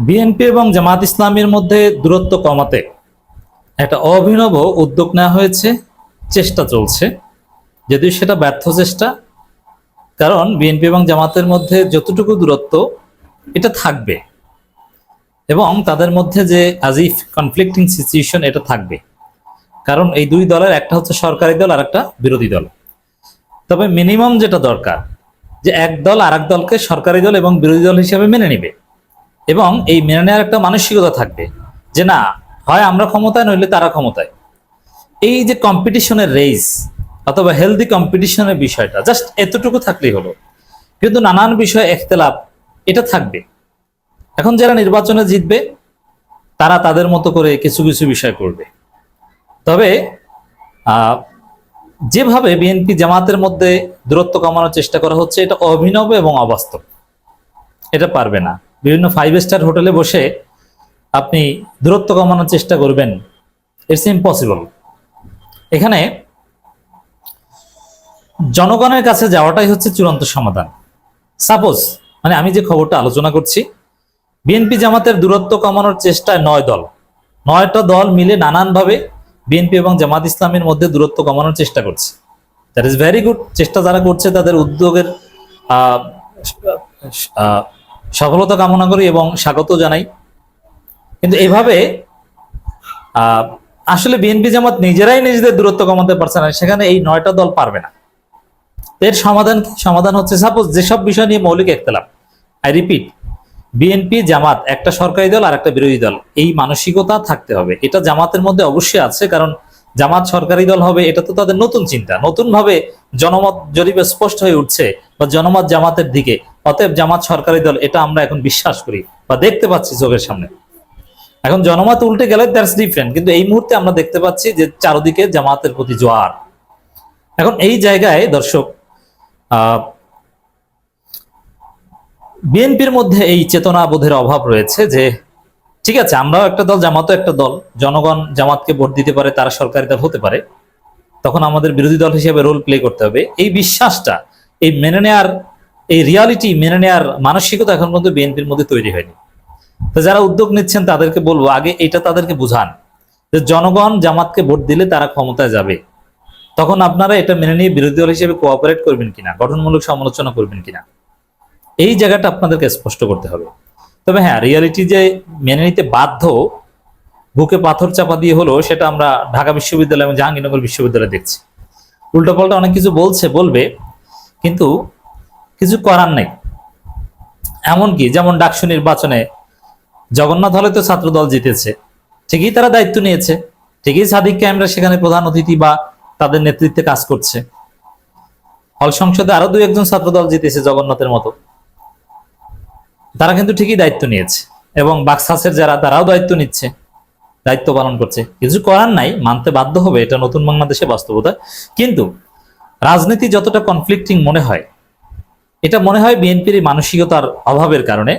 BNP এবং জামাত ইসলামের মধ্যে দূরত্ব কমাতে একটা অভিনব উদ্যোগ নেওয়া হয়েছে, চেষ্টা চলছে। যদিও সেটা ব্যর্থ চেষ্টা, কারণ বিএনপি এবং জামাতের মধ্যে যতটুকু দূরত্ব, এটা থাকবে। এবং তাদের মধ্যে যে আজিফ কনফ্লিক্টিং সিচুয়েশন এটা থাকবে। কারণ এই দুই দলের, একটা হচ্ছে সরকারি দল, আর একটা বিরোধী দল। তবে মিনিমাম যেটা দরকার, যে এক দল আর দলকে সরকারি দল এবং বিরোধী দল হিসেবে মেনে নিবে। এবং এই মেনে নেওয়ার একটা মানসিকতা থাকবে যে না, হয় আমরা ক্ষমতায়, নইলে তারা ক্ষমতায়। এই যে কম্পিটিশনের রেস অথবা হেলদি কম্পিটিশনের বিষয়টা জাস্ট এতটুকু থাকলেই হলো। কিন্তু নানান বিষয়ে একতলাপ, এটা থাকবে। এখন যারা নির্বাচনে জিতবে, তারা তাদের মতো করে কিছু কিছু বিষয় করবে। তবে যেভাবে বিএনপি জামাতের মধ্যে দূরত্ব কমানোর চেষ্টা করা হচ্ছে, এটা অভিনব এবং অবাস্তব। এটা পারবে না। বিভিন্ন ফাইভ স্টার হোটেলে বসে আপনি দূরত্ব কমানোর চেষ্টা করবেন। ইটস ইম্পসিবল এখানে জনগণের কাছে যাওয়াটাই হচ্ছে চূড়ান্ত সমাধান। সাপোজ মানে আমি যে খবরটা আলোচনা করছি বিএনপি জামাতের দূরত্ব কমানোর চেষ্টায় নয় দল। নয়টা দল মিলে নানানভাবে বিএনপি এবং জামাত ইসলামের মধ্যে দূরত্ব কমানোর চেষ্টা করছে। দ্যাট ইজ ভেরি গুড চেষ্টা যারা করছে তাদের উদ্যোগের সফলতা কামনা করি এবং স্বাগত জানাই। কিন্তু এভাবে আসলে বিএনপি জামাত নিজেরাই নিজেদের দূরত্ব কমাতে পারছে না, সেখানে এই নয়টা দল পারবে না। এর সমাধান সমাধান হচ্ছে সাপোজ যেসব বিষয় নিয়ে মৌলিক একতলাপ আই রিপিট বিএনপি জামাত একটা সরকারি দল আর একটা বিরোধী দল, এই মানসিকতা থাকতে হবে। এটা জামাতের মধ্যে অবশ্যই আছে, কারণ জামাত সরকারি দল হবে, এটা তো তাদের নতুন চিন্তা। নতুন ভাবে জনমত জরিপে স্পষ্ট হয়ে উঠছে বা জনমত জামাতের দিকে, অতএব জামাত সরকারি দল, এটা আমরা এখন বিশ্বাস করি বা দেখতে পাচ্ছি চোখের সামনে। এখন জনমত উল্টে গেলে দ্যাটস ডিফারেন্ট কিন্তু এই মুহূর্তে আমরা দেখতে পাচ্ছি যে চারদিকে জামাতের প্রতি জোয়ার। এখন এই জায়গায় দর্শক বিএনপির মধ্যে এই চেতনাবোধের অভাব রয়েছে যে, ঠিক আছে, আমরাও একটা দল, জামাতও একটা দল, জনগণ জামাতকে ভোট দিতে পারে, তারা সরকারি দল হতে পারে তখন আমাদের বিরোধী দল হিসেবে রোল প্লে করতে হবে। এই বিশ্বাসটা, এই মেনে নেয়ার, এই রিয়ালিটি মেনে নেয়ার মানসিকতা এখন পর্যন্ত বিএনপির মধ্যে তৈরি হয়নি। তো যারা উদ্যোগ নিচ্ছেন, তাদেরকে বলব, আগে এটা তাদেরকে বুঝান যে জনগণ জামাতকে ভোট দিলে তারা ক্ষমতায় যাবে। তখন আপনারা এটা মেনে নিয়ে বিরোধী দল হিসেবে কোঅপারেট করবেন কিনা, গঠনমূলক সমালোচনা করবেন কিনা, এই জায়গাটা আপনাদেরকে স্পষ্ট করতে হবে। তবে হ্যাঁ রিয়ালিটি যে মেনে নিতে বাধ্য বুকে পাথর চাপা দিয়ে হলো সেটা আমরা ঢাকা বিশ্ববিদ্যালয় এবং জাহাঙ্গীরনগর বিশ্ববিদ্যালয়ে দেখছি। উল্টোপাল্টা অনেক কিছু বলছে, বলবে, কিন্তু কিছু করার নেই। এমনকি যেমন ডাকসু নির্বাচনে জগন্নাথ হলে তো ছাত্র দল জিতেছে, ঠিকই তারা দায়িত্ব নিয়েছে, ঠিকই সাদিক ক্যামেরা সেখানে প্রধান অতিথি বা তাদের নেতৃত্বে কাজ করছে। হল সংসদে আরও দুই একজন ছাত্র দল জিতেছে জগন্নাথের মতো। তারা কিন্তু ঠিকই দায়িত্ব নিয়েছে এবং বাক্সাসের যারা, তারাও দায়িত্ব নিচ্ছে। দায়িত্ব পালন করছে। কিছু করার নাই, মানতে বাধ্য হবে, এটা নতুন বাংলাদেশে বাস্তবতা। কিন্তু রাজনীতি যতটা কনফ্লিক্টিং মনে হয়, এটা মনে হয় বিএনপির মানসিকতার অভাবের কারণে,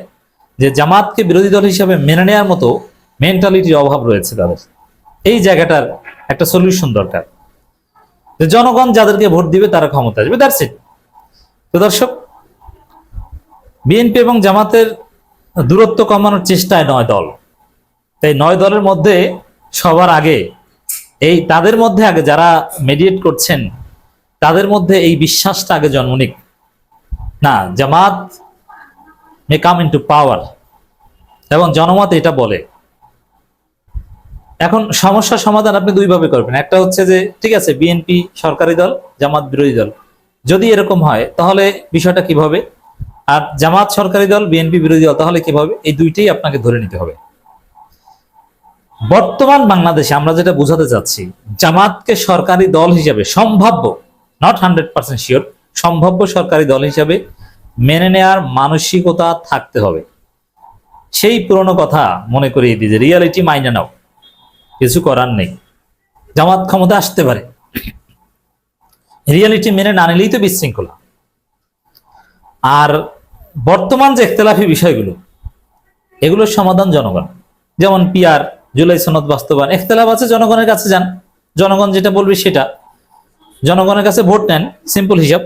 যে জামাতকে বিরোধী দল হিসাবে মেনে নেওয়ার মতো মেন্টালিটির অভাব রয়েছে তাদের। এই জায়গাটার একটা সলিউশন দরকার। যে জনগণ যাদেরকে ভোট দিবে, তারা ক্ষমতা আসবে। দ্যাটস ইট তো দর্শক, বিএনপি এবং জামাতের দূরত্ব কমানোর চেষ্টায় নয় দল। তাই নয় দলের মধ্যে সবার আগে, এই তাদের মধ্যে আগে যারা মেডিয়েট করছেন, তাদের মধ্যে এই বিশ্বাসটা আগে জন্ম নিক। না, জামাত মে কাম ইন্টু পাওয়ার এবং জনমত এটা বলে। এখন সমস্যার সমাধান আপনি দুইভাবে করবেন। একটা হচ্ছে যে, ঠিক আছে বিএনপি সরকারি দল, জামাত বিরোধী দল। যদি এরকম হয়, তাহলে বিষয়টা কীভাবে? আর জামাত সরকারি দল বিএনপি বিরোধী দল, তাহলে কীভাবে? এই দুইটাই আপনাকে ধরে নিতে হবে। বর্তমান বাংলাদেশে আমরা যেটা বোঝাতে চাচ্ছি জামাতকে সরকারি দল হিসাবে সম্ভাব্য নট হান্ড্রেড পার্সেন্ট শিওর সম্ভাব্য সরকারি দল হিসাবে মেনে নেয়ার মানসিকতা থাকতে হবে। সেই পুরনো কথা মনে করিয়ে দিই রিয়ালিটি মাইনে নাও, কিছু করার নেই। জামাত ক্ষমতা আসতে পারে। রিয়ালিটি মেনে না নিলেই তো বিশৃঙ্খলা। আর বর্তমান যে একতলাফি বিষয়গুলো, এগুলোর সমাধান জনগণ, যেমন পিআর জুলাই সনদ বাস্তবায়ন। একতলাফ আছে, জনগণের কাছে যান। জনগণ যেটা বলবে সেটা। জনগণের কাছে ভোট নেন সিম্পল হিসাব।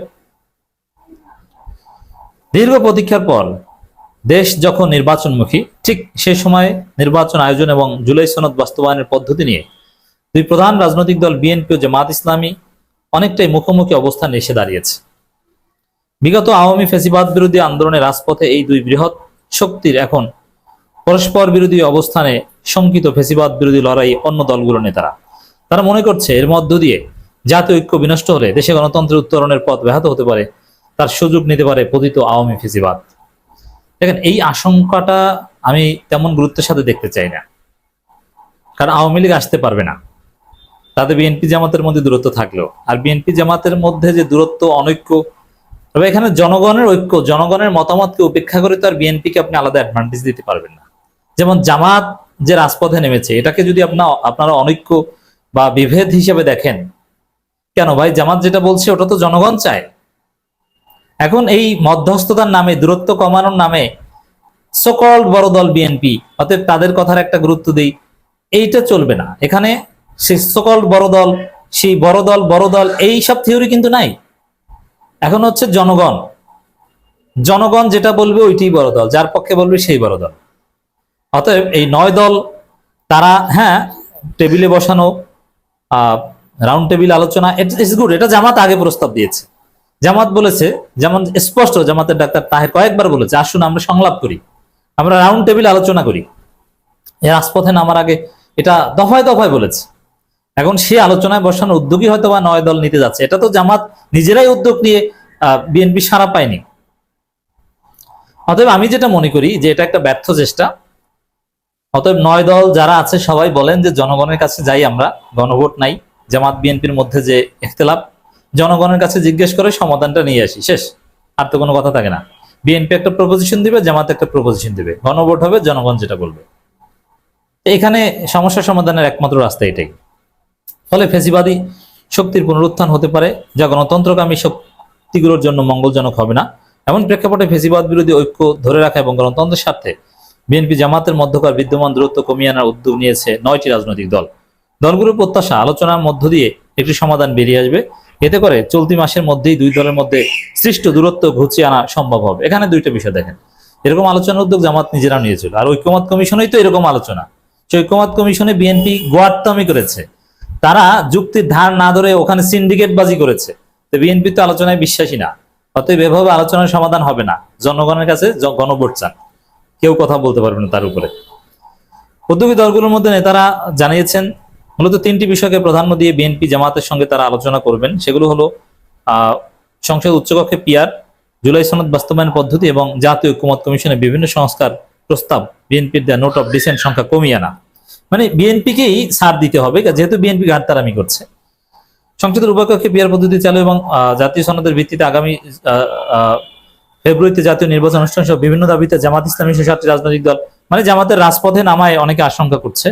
দীর্ঘ প্রতীক্ষার পর দেশ যখন নির্বাচনমুখী, ঠিক সে সময় নির্বাচন আয়োজন এবং জুলাই সনদ বাস্তবায়নের পদ্ধতি নিয়ে দুই প্রধান রাজনৈতিক দল বিএনপি ও জামাত ইসলামী অনেকটাই মুখোমুখি অবস্থানে এসে দাঁড়িয়েছে। বিগত আওয়ামী ফেসিবাদ বিরোধী আন্দোলনের রাজপথে এই দুই বৃহৎ শক্তির এখন পরস্পর বিরোধী অবস্থানে শঙ্কিত ফেসিবাদ বিরোধী লড়াই অন্য দলগুলোর নেতারা। তারা মনে করছে এর মধ্য দিয়ে জাতীয় ঐক্য বিনষ্ট হলে দেশে গণতন্ত্রের উত্তরণের পথ ব্যাহত হতে পারে, তার সুযোগ নিতে পারে পতিত আওয়ামী ফেসিবাদ। দেখেন, এই আশঙ্কাটা আমি তেমন গুরুত্বের সাথে দেখতে চাই না। কারণ আওয়ামী লীগ আসতে পারবে না। তাদের বিএনপি জামাতের মধ্যে দূরত্ব থাকলেও আর বিএনপি জামাতের মধ্যে যে দূরত্ব, অনৈক্য, তবে এখানে জনগণের ঐক্য, জনগণের মতামতকে উপেক্ষা করে তো আর বিএনপিকে আপনি আলাদা অ্যাডভান্টেজ দিতে পারবেন না। যেমন জামাত যে রাজপথে নেমেছে, এটাকে যদি আপনার আপনারা অনৈক্য বা বিভেদ হিসেবে দেখেন, কেন ভাই? জামাত যেটা বলছে, ওটা তো জনগণ চায়। এখন এই মধ্যস্থতার নামে, দূরত্ব কমানোর নামে সকল বড় দল বিএনপি অতএব তাদের কথার একটা গুরুত্ব দেই, এইটা চলবে না। এখানে সে সকল বড় দল, সেই বড় দল বড় দল, এই সব থিওরি কিন্তু নাই। এখন হচ্ছে জনগণ। জনগণ যেটা বলবে, ওইটাই বড় দল, যার পক্ষে বলবে, সেই বড় দল। অতএব এই নয় দল, তারা হ্যাঁ টেবিলে বসানো রাউন্ড টেবিল আলোচনা ইটস গুড এটা জামাত আগে প্রস্তাব দিয়েছে। জামাত বলেছে, যেমন স্পষ্ট, জামাতের ডাক্তার তাহের কয়েকবার বলেছে, আসুন আমরা সংলাপ করি, আমরা রাউন্ড টেবিল আলোচনা করি। রাজপথে নামার আগে এটা দফায় দফায় বলেছে। এখন সে আলোচনায় বসানোর উদ্যোগী হয়তো বা নয় দল নিতে যাচ্ছে। এটা তো জামাত নিজেরাই উদ্যোগ নিয়ে বিএনপি সারা পায়নি। অতএব আমি যেটা মনে করি যে এটা একটা ব্যর্থ চেষ্টা। অতএব নয় দল যারা আছে, সবাই বলেন যে জনগণের কাছে যাই আমরা, গণভোট নাই। জামাত বিএনপির মধ্যে যে ইখতলাফ, জনগণের কাছে জিজ্ঞেস করে সমাধানটা নিয়ে আসি, শেষ। আর তো কোনো কথা থাকে না। বিএনপি একটা প্রপোজিশন দিবে, জামাত একটা প্রপোজিশন দিবে। গণভোট হবে, জনগণ যেটা বলবে। এখানে সমস্যা সমাধানের একমাত্র রাস্তা এটাই। ফলে ফেসিবাদী শক্তির পুনরুত্থান হতে পারে, যা গণতন্ত্রকামী শক্তিগুলোর জন্য মঙ্গলজনক হবে না। এমন প্রেক্ষাপটে ফেসিবাদ বিরোধী ঐক্য ধরে রাখা এবং গণতন্ত্রের স্বার্থে বিএনপি জামাতের মধ্যকার বিদ্যমান দূরত্ব কমিয়ে আনার উদ্যোগ নিয়েছে নয়টি রাজনৈতিক দল। দলগুলোর প্রত্যাশা, আলোচনার মধ্য দিয়ে একটি সমাধান বেরিয়ে আসবে। এতে করে চলতি মাসের মধ্যেই দুই দলের মধ্যে সৃষ্ট দূরত্ব ঘুচিয়ে আনা সম্ভব হবে। এখানে দুইটা বিষয় দেখেন। এরকম আলোচনার উদ্যোগ জামাত নিজেরা নিয়েছিল। আর ঐক্যমত কমিশনেই তো এরকম আলোচনা। ঐক্যমত কমিশনে বিএনপি গোয়ার্তামি করেছে। তারা যুক্তির ধার না ধরে ওখানে সিন্ডিকেট বাজি করেছে। তো বিএনপি তো আলোচনায় বিশ্বাসী না। অতএব এভাবে আলোচনার সমাধান হবে না। জনগণের কাছে গণভোট চান। কেউ কথা বলতে পারবে না তার উপরে। উদ্যোগী দলগুলোর মধ্যে নেতারা জানিয়েছেন, মূলত তিনটি বিষয়কে প্রাধান্য দিয়ে বিএনপি জামাতের সঙ্গে তারা আলোচনা করবেন। সেগুলো হলো সংসদ উচ্চকক্ষে পিয়ার জুলাই সনদ বাস্তবায়ন পদ্ধতি এবং জাতীয় ঐক্যমত কমিশনের বিভিন্ন সংস্কার প্রস্তাব। বিএনপির দেওয়া নোট অফ ডিসেন্ট সংখ্যা কমিয়ে আনা। মানে বিএনপিকেই ছাড় দিতে হবে, যেহেতু বিএনপি ঘাটতারামি করছে। সংসদের উভয়কক্ষে পিয়ার পদ্ধতি চালু এবং জাতীয় সনদের ভিত্তিতে আগামী ফেব্রুয়ারিতে জাতীয় নির্বাচন অনুষ্ঠান সহ বিভিন্ন দাবিতে জামাত ইসলামী সহ সাতটি রাজনৈতিক দল মানে জামাতের রাজপথে নামায় অনেকে আশঙ্কা করছে।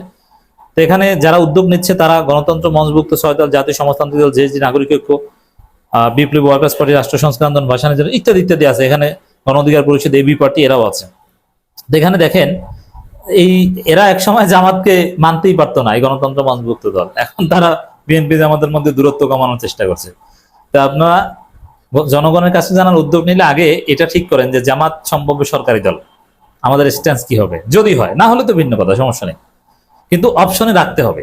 তো এখানে যারা উদ্যোগ নিচ্ছে তারা গণতন্ত্র মঞ্চভুক্ত ছয় দল, জাতীয় সমাজতান্ত্রিক দল জেএসডি নাগরিক ঐক্য বিপ্লবী ওয়ার্কার্স পার্টি, রাষ্ট্র সংস্কার আন্দোলন ভাষানের জন্য ইত্যাদি ইত্যাদি আছে। এখানে গণ অধিকার পরিষদ, এবি পার্টি এরাও আছে। তো এখানে দেখেন, এই এরা একসময় জামাতকে মানতেই পারতো না, এই গণতন্ত্র মঞ্চভুক্ত দল। এখন তারা বিএনপি জামাতের মধ্যে দূরত্ব কমানোর চেষ্টা করছে। তো আপনারা জনগণের কাছে জানার উদ্যোগ নিলে আগে এটা ঠিক করেন যে জামাত সম্ভাব্য সরকারি দল, আমাদের স্ট্যান্স কি হবে? যদি হয়, না হলে তো ভিন্ন কথা, সমস্যা নেই। কিন্তু অপশনে রাখতে হবে।